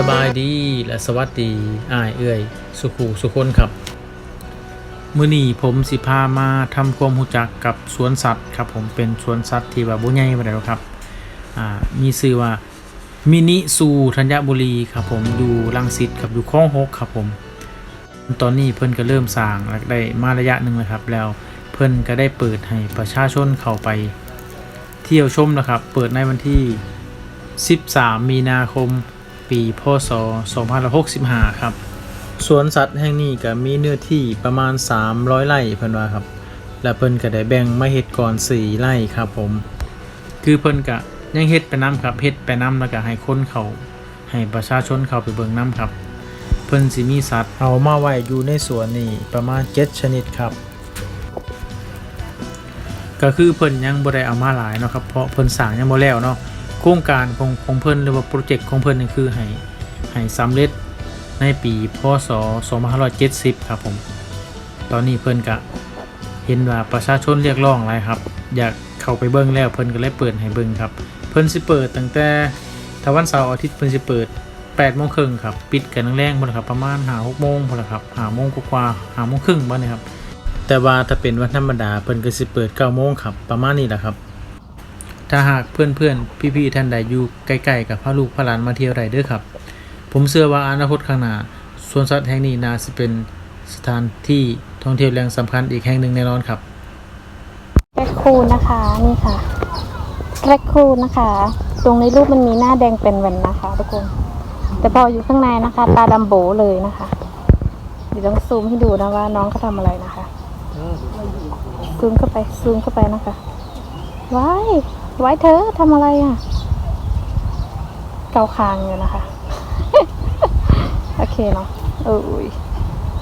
สบายดีและสวัสดีอ้ายเอื้อย สุขูสุคนครับ มื้อนี้ผมสิพามาทำความรู้จักกับสวนสัตว์ครับ ผมเป็นสวนสัตว์ที่ว่าบ่ใหญ่ปานใดครับอ่ามีชื่อว่ามินิซูธัญบุรีครับผมอยู่รังสิตครับอยู่คลองหกครับผม ตอนนี้เพิ่นก็เริ่มสร้างแล้วได้มาระยะหนึ่งแล้วครับ แล้วเพิ่นก็ได้เปิดให้ประชาชนเข้าไป เที่ยวชมนะครับ เปิดในวันที่ 13 มีนาคม ปีพศ 2565 ครับ สวนสัตว์แห่งนี้ก็มีเนื้อที่ประมาณ 300 ไร่เพิ่นว่าครับ และเพิ่นก็ได้แบ่งมาเฮ็ดก่อน 4 ไร่ครับผม คือเพิ่นก็ยังเฮ็ดไปน้ำครับเฮ็ดไปน้ำแล้วก็ให้คนเขาให้ประชาชนเข้าไปเบิ่งน้ำครับ เพิ่นสิมีสัตว์เอามาไว้อยู่ในสวนนี่ประมาณ 7 ชนิดครับ ก็คือเพิ่นยังบ่ได้เอามาหลายเนาะครับเพราะเพิ่นสร้างยังบ่แล้วเนาะ โครงการของของเพิ่นหรือว่าโปรเจกต์ของเพิ่นนี่คือให้ให้สำเร็จในปีพศ 2570 ครับผม ตอนนี้เพิ่นก็เห็นว่าประชาชนเรียกร้องหลายครับ อยากเข้าไปเบิ่งแล้วเพิ่นก็เลยเปิดให้เบิ่งครับ เพิ่นสิเปิดตั้งแต่ถ้าวันเสาร์อาทิตย์เพิ่นสิเปิด8โมงครึ่งครับ ปิดกันแรงๆพุ่นล่ะครับประมาณ5 6โมงพุ่นล่ะครับ5โมงกว่าๆ5โมงครึ่งบ่นี่ครับ แต่ว่าถ้าเป็นวันธรรมดาเพิ่นก็สิเปิด9โมงครับ ประมาณนี้แหละครับ ถ้าหากเพื่อนๆพี่ๆท่านใดอยู่ใกล้ๆกับพาลูกพาหลานมาเที่ยวไรเด้อครับ ผมเชื่อว่าอนาคตข้างหน้าสวนสัตว์แห่งนี้น่าสิเป็นสถานที่ท่องเที่ยวแหล่งสำคัญอีกแห่งหนึ่งแน่นอนครับแรคคูนนะคะนี่ค่ะแรคคูนนะคะ ตรงในรูปมันมีหน้าแดงเป็นแวันนะคะทุกคนแต่พออยู่ข้างในนะคะ ตาดำโบเลยนะคะเดี๋ยวต้องซูมให้ดูนะว่าน้องเขาทำอะไรนะคะซูมเข้าไปซูมเข้าไปนะคะว้าย ไว้เธอทำอะไรอะ เกาคางอยู่นะคะ โอเคเนาะเอออุ้ย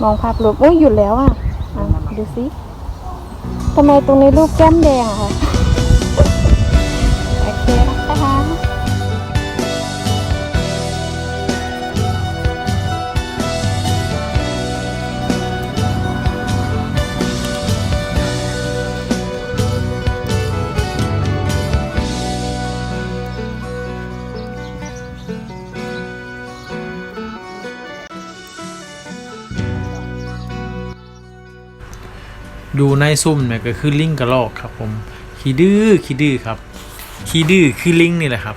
มองภาพรวมอุ้ยหยุดแล้วอะอะดูสิทำไมตรงนี้รูปแก้มแดงอะคะโอเคนะคะ ดูในซุ่มเนี่ยก็คือลิงกระลอกครับผมขี้ดื้อขี้ดื้อครับขี้ดื้อคือลิงนี่แหละครับ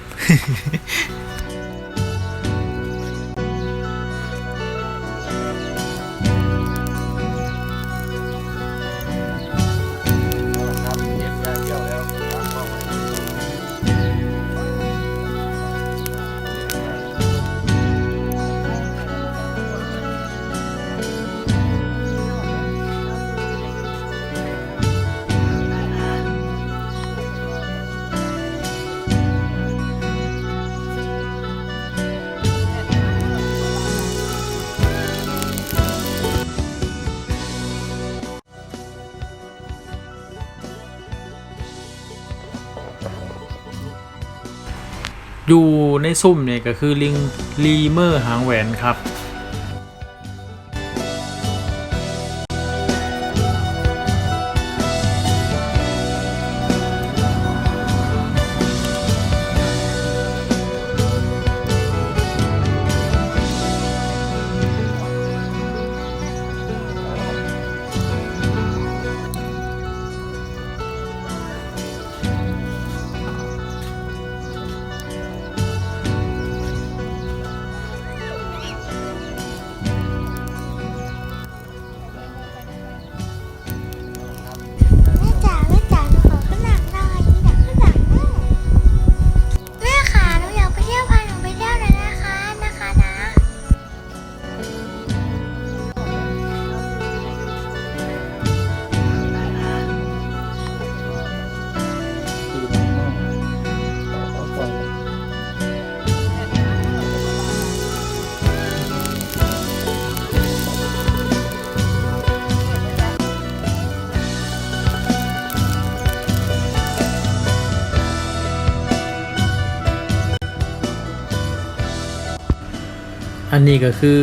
อยู่ในซุ่มเนี่ยก็คือลิงลีเมอร์หางแหวนครับ อันนี้ก็คือ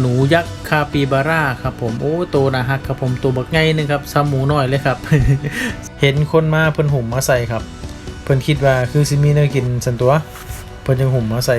หนูยักษ์คาปิบาร่าครับผมโอ้โตนะฮักครับผมตัวบักไงนึงครับซ้ำหมูน้อยเลยครับ เห็นคนมาเพิ่นหุ่มมาใส่ครับ เพิ่นคิดว่าคือซิมีเนื้อกินสันตัว เพิ่นยังหุ่มมาใส่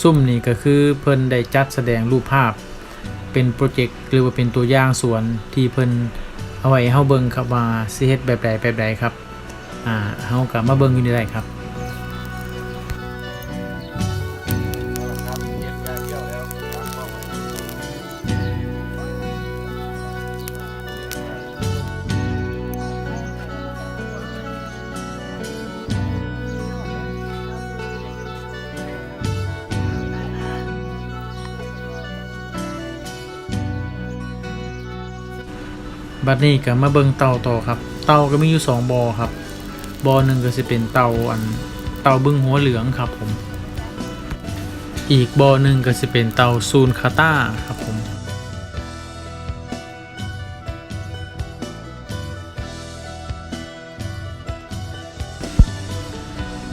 ซุ่มนี่ก็คือเพิ่นได้จัดแสดงรูปภาพ เป็นโปรเจกต์หรือว่าเป็นตัวอย่างสวนที่เพิ่นเอาไว้เฮาเบิ่งครับว่าสิเฮ็ดแบบใดแบบใดครับอ่าเฮาก็มาเบิ่งอยู่นี่ได้ครับ บัดนี้ก็มาเบิ่งเตาต่อครับ เตาก็มีอยู่สองบอครับ บอหนึ่งก็จะเป็นเตาอันเตาบึ้งหัวเหลืองครับผม อีกบอหนึ่งก็จะเป็นเตาซูนคาต้าครับผม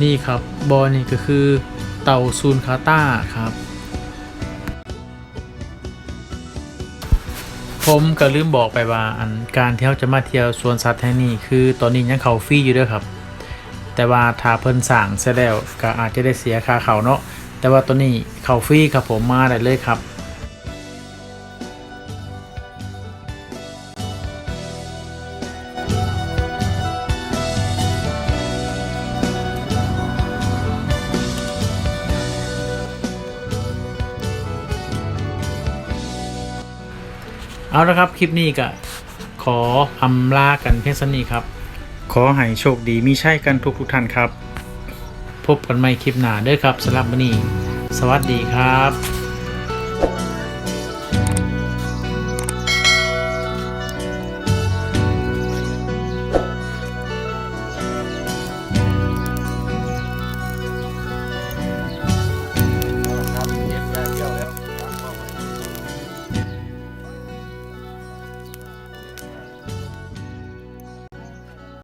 นี่ครับบอนี่ก็คือเตาซูนคาต้าครับ ผมก็ลืมบอกไปว่าอันการที่เราจะมาเที่ยวสวนสัตว์แห่งนี้คือตอนนี้ยังเขาฟรีอยู่เด้วยครับ แต่ว่าถ้าเพิ่นสั่งเสร็จแล้วก็อาจจะได้เสียค่าเขาเนาะแต่ว่าตอนนี้เขาฟรีครับผมมาได้เลยครับ เอาละครับ คลิปนี้ก็ขออำลากันเพียงสนี้ครับ ขอให้โชคดีมีใช่กันทุกทุกท่านครับ พบกันใหม่คลิปหน้าเด้อครับสำหรับวันนี้ สวัสดีครับ